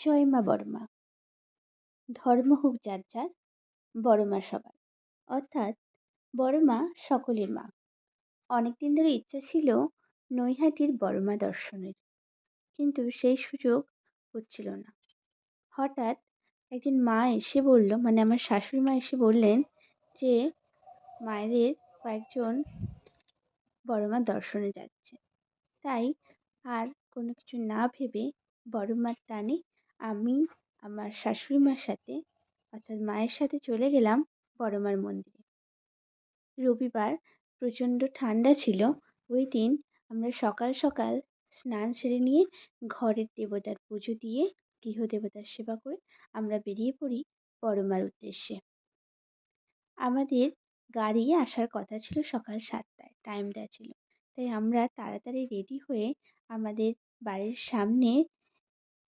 জয় মা বড়মা ধর্ম হোক যার যার বড় মা সবার। অর্থাৎ বড় মা সকলের মা। অনেক দিন ধরে ইচ্ছা ছিল নৈহাটির বড় মা দর্শনের। কিন্তু সেই সুযোগ হচ্ছিল না। হঠাৎ একদিন মা এসে বলল মানে আমার শাশুড়ি মা এসে বললেন যে, মায়েদের কয়েকজন বড় মা দর্শনে যাচ্ছে। তাই আর কোনো কিছু না ভেবে বড় মার টানে আমি আমার শাশুড়ি মার সাথে, অর্থাৎ মায়ের সাথে চলে গেলাম বড় মার মন্দিরে। রবিবার প্রচণ্ড ঠান্ডা ছিল। ওই দিন আমরা সকাল সকাল স্নান সেরে নিয়ে ঘরের দেবতার পুজো দিয়ে গৃহ দেবতার সেবা করে আমরা বেরিয়ে পড়ি বড় মার উদ্দেশ্যে। আমাদের গাড়ি আসার কথা ছিল সকাল সাতটায় টাইম দেওয়া ছিল। তাই আমরা তাড়াতাড়ি রেডি হয়ে আমাদের বাড়ির সামনে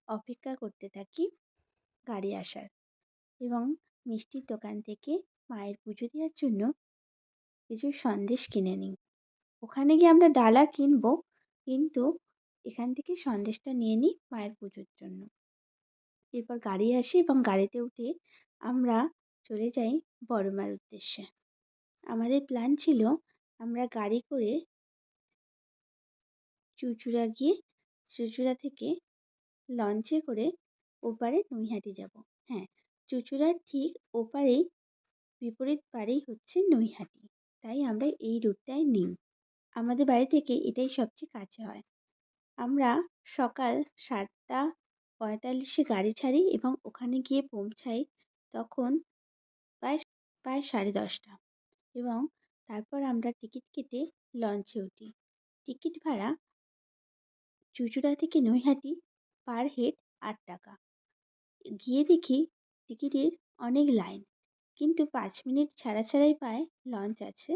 অপেক্ষা করতে থাকি গাড়ি আসার এবং মিষ্টির দোকান থেকে মায়ের পুজো দেওয়ার জন্য কিছু সন্দেশ কিনে নিই। ওখানে গিয়ে আমরা ডালা কিনবো, কিন্তু এখান থেকে সন্দেশটা নিয়ে নিই মায়ের পুজোর জন্য। এরপর গাড়ি আসে এবং গাড়িতে উঠে আমরা চলে যাই বড় মার উদ্দেশ্যে। আমাদের প্ল্যান ছিল আমরা গাড়ি করে চুঁচুড়া গিয়ে, চুঁচুড়া থেকে লঞ্চে করে ওপারে নৈহাটি যাব। হ্যাঁ চুঁচুড়ার ঠিক ওপারেই, বিপরীত পাড়েই হচ্ছে নৈহাটি। তাই আমরা এই রুটটাই নিই। আমাদের বাড়ি থেকে এটাই সবচেয়ে কাছে হয়। আমরা সকাল সাতটা পঁয়তাল্লিশে গাড়ি ছাড়ি এবং ওখানে গিয়ে পৌঁছাই তখন প্রায় প্রায় সাড়ে দশটা। এবং তারপর আমরা টিকিট কেটে লঞ্চে উঠি। টিকিট ভাড়া চুঁচুড়া থেকে নৈহাটি পার হেড আট টাকা। গিয়ে দেখি টিকিটের অনেক লাইন। কিন্তু পাঁচ মিনিট ছাড়া ছাড়াই পায় লঞ্চ আছে।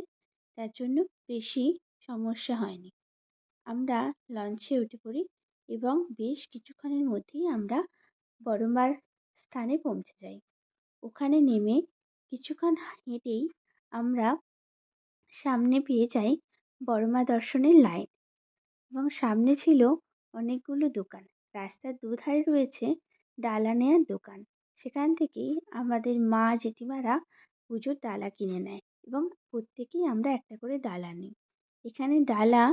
তার জন্য বেশি সমস্যা হয়নি। আমরা লঞ্চে উঠে পড়ি এবং বেশ কিছুক্ষণের মধ্যেই আমরা বড়মার স্থানে পৌঁছে যাই। ওখানে নেমে কিছুক্ষণ হেঁটেই আমরা সামনে পেয়ে যাই বড়মা দর্শনের লাইন। এবং সামনে ছিল অনেকগুলো দোকান। রাস্তার দুধারে রয়েছে ডালা নেওয়ার দোকান। সেখান থেকেই আমাদের মা জেঠিমারা পুজোর ডালা কিনে নেয় এবং প্রত্যেকেই আমরা একটা করে ডালা নিই। এখানে ডালা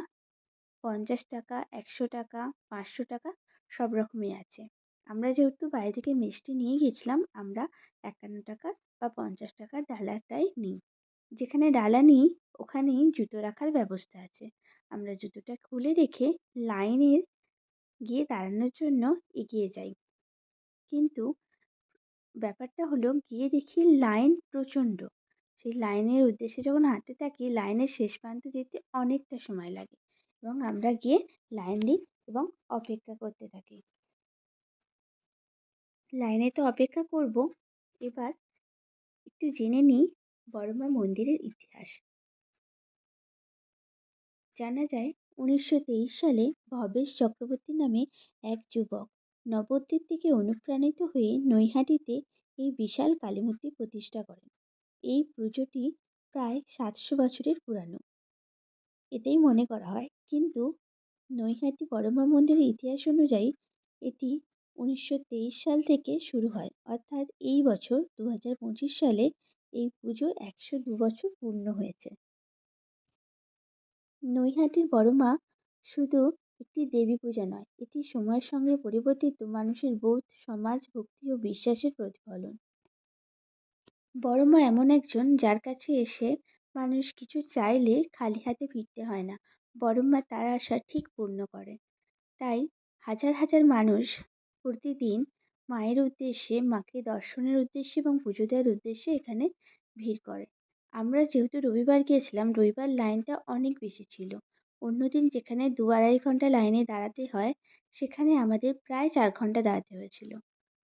পঞ্চাশ টাকা, একশো টাকা, পাঁচশো টাকা সব রকমই আছে। আমরা যেহেতু বাড়ি থেকে মিষ্টি নিয়ে গেছিলাম, আমরা একান্ন টাকা বা পঞ্চাশ টাকার ডালাটাই নিই। যেখানে ডালা নিই, ওখানেই জুতো রাখার ব্যবস্থা আছে। আমরা জুতোটা খুলে রেখে লাইনের গিয়ে দাঁড়ানোর জন্য এগিয়ে যাই। কিন্তু ব্যাপারটা হলো গিয়ে দেখি লাইন প্রচণ্ড। সেই লাইনের উদ্দেশ্যে যখন হাঁটতে থাকি, লাইনের শেষ প্রান্ত যেতে অনেকটা সময় লাগে এবং আমরা গিয়ে লাইন দিই এবং অপেক্ষা করতে থাকি। লাইনে তো অপেক্ষা করব। এবার একটু জেনে নিই বড়মা মন্দিরের ইতিহাস। জানা যায় উনিশশো তেইশ সালে ভবেশ চক্রবর্তী নামে এক যুবক নবদ্বীপ থেকে অনুপ্রাণিত হয়ে নৈহাটিতে এই বিশাল কালী মূর্তি প্রতিষ্ঠা করেন। এই পুজোটি প্রায় সাতশো বছরের পুরানো। এটাই মনে করা হয়, কিন্তু নৈহাটি বড়মা মন্দিরের ইতিহাস অনুযায়ী এটি উনিশশো তেইশ সাল থেকে শুরু হয়। অর্থাৎ এই বছর দু হাজার পঁচিশ সালে এই পুজো একশো দু বছর পূর্ণ হয়েছে। নৈহাটির বড়মা শুধু একটি দেবী পূজা নয়, এটি সময়ের সঙ্গে পরিবর্তিত মানুষের বোধ, সমাজ, ভক্তি ও বিশ্বাসের প্রতিফলন। বড়মা এমন একজন যার কাছে এসে মানুষ কিছু চাইলে খালি হাতে ফিরতে হয় না। বড়মা তার আশা ঠিক পূর্ণ করে। তাই হাজার হাজার মানুষ প্রতিদিন মায়ের উদ্দেশ্যে, মাকে দর্শনের উদ্দেশ্যে এবং পুজো দেওয়ার উদ্দেশ্যে এখানে ভিড় করে। আমরা যেহেতু রবিবার গিয়েছিলাম, রবিবার লাইনটা অনেক বেশি ছিল। অন্য দিন যেখানে দু আড়াই ঘণ্টা লাইনে দাঁড়াতে হয়, সেখানে আমাদের প্রায় চার ঘণ্টা দাঁড়াতে হয়েছিল।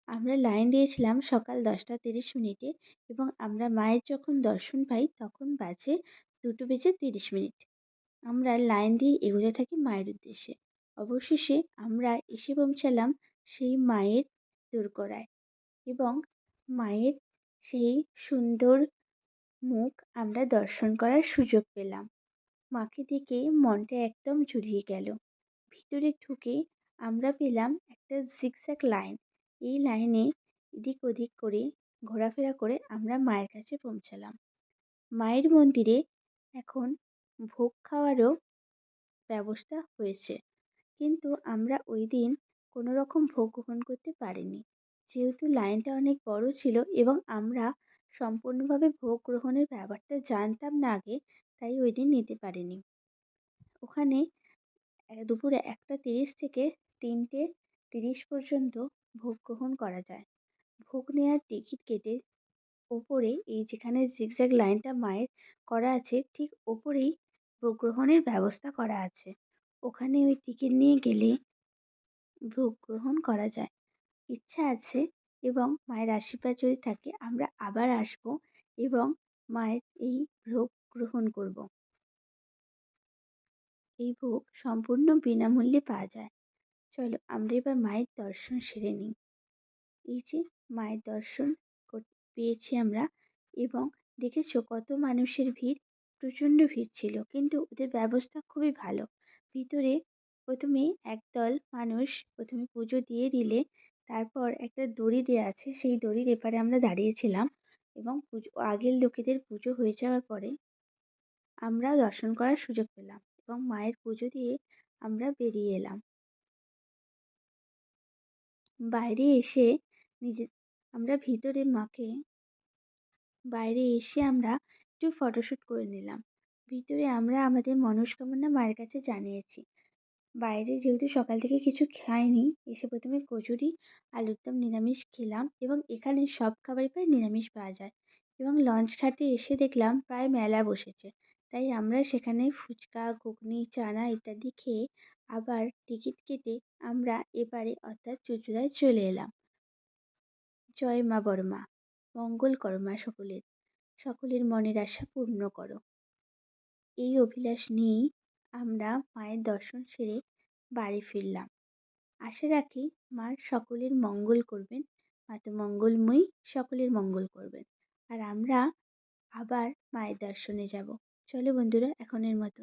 আমরা লাইন দিয়েছিলাম সকাল দশটা তিরিশ মিনিটে এবং আমরা মায়ের যখন দর্শন পাই, তখন বাজে দুটো বেজে তিরিশ মিনিট। আমরা লাইন দিয়ে এগোতে থাকি মায়ের উদ্দেশ্যে। অবশেষে আমরা এসে পৌঁছালাম সেই মায়ের দোরগোড়ায় এবং মায়ের সেই সুন্দর মুখ আমরা দর্শন করার সুযোগ পেলাম। মাকে দেখে মনটা একদম জুড়িয়ে গেল। ভিতরে ঢুকে আমরা পেলাম একটা জিগজ্যাগ লাইন এই লাইনে এদিক ওদিক করে ঘোরাফেরা করে আমরা মায়ের কাছে পৌঁছালাম। মায়ের মন্দিরে এখন ভোগ খাওয়ারও ব্যবস্থা হয়েছে। কিন্তু আমরা ওই দিন কোনো রকম ভোগ গ্রহণ করতে পারিনি। যেহেতু লাইনটা অনেক বড় ছিল এবং আমরা সম্পূর্ণভাবে ভোগ গ্রহণের ব্যাপারটা জানতাম না আগে, তাই ওই দিন নিতে পারিনি। ওখানে দুপুরে একটা তিরিশ থেকে তিনটে তিরিশ পর্যন্ত ভোগ গ্রহণ করা যায়। ভোগ নেওয়ার টিকিট কেটে ওপরে এই যেখানে জিগজ্যাগ লাইনটা মায়ের করা আছে, ঠিক ওপরেই ভোগ গ্রহণের ব্যবস্থা করা আছে। ওখানে ওই টিকিট নিয়ে গেলে ভোগ গ্রহণ করা যায়। ইচ্ছা আছে এবং মায়ের আশীর্বাদ যদি থাকে, আমরা আবার আসব এবং মায়ের এই ভোগ গ্রহণ করব। এই ভোগ সম্পূর্ণ বিনামূল্যে পাওয়া যায়। চলো আমরা এবার মায়ের দর্শন সেরে নিই। এই যে মায়ের দর্শন পেয়েছি আমরা এবং দেখেছ কত মানুষের ভিড়, প্রচণ্ড ভিড় ছিল। কিন্তু ওদের ব্যবস্থা খুবই ভালো। ভিতরে প্রথমে একদল মানুষ প্রথমে পুজো দিয়ে দিলে তারপর একটা দড়ি দেওয়া আছে, সেই দড়ির এপারে আমরা দাঁড়িয়েছিলাম এবং পুজো, আগের লোকেদের পুজো হয়ে যাওয়ার পরে আমরা দর্শন করার সুযোগ পেলাম এবং মায়ের পুজো দিয়ে আমরা বেরিয়ে এলাম। বাইরে এসে নিজে, আমরা ভিতরে মাকে, বাইরে এসে আমরা একটু ফটোশ্যুট করে নিলাম। ভিতরে আমরা আমাদের মনস্কামনা মায়ের কাছে জানিয়েছি। বাইরে যেহেতু সকাল থেকে কিছু খাইনি, এসে প্রথমে কচুরি, আলুর দম, নিরামিষ খেলাম এবং এখানে সব খাবারই প্রায় নিরামিষ পাওয়া যায় এবং লঞ্চ ঘাটে এসে দেখলাম প্রায় মেলা বসেছে। তাই আমরা সেখানে ফুচকা, ঘুগনি, চানা ইত্যাদি খেয়ে আবার টিকিট কেটে আমরা এপারে অর্থাৎ চুঁচুড়ায় চলে এলাম। জয় মা বড়মা, মঙ্গল করো মা সকলের সকলের মনের আশা পূর্ণ করো। এই অভিলাষ নিয়েই আমরা মায়ের দর্শন সেরে বাড়ি ফিরলাম। আশা রাখি মা সকলের মঙ্গল করবেন, মা তো মঙ্গলময়ী, সকলের মঙ্গল করবেন। আর আমরা আবার মায়ের দর্শনে যাব। চলো বন্ধুরা, এখনের মতো।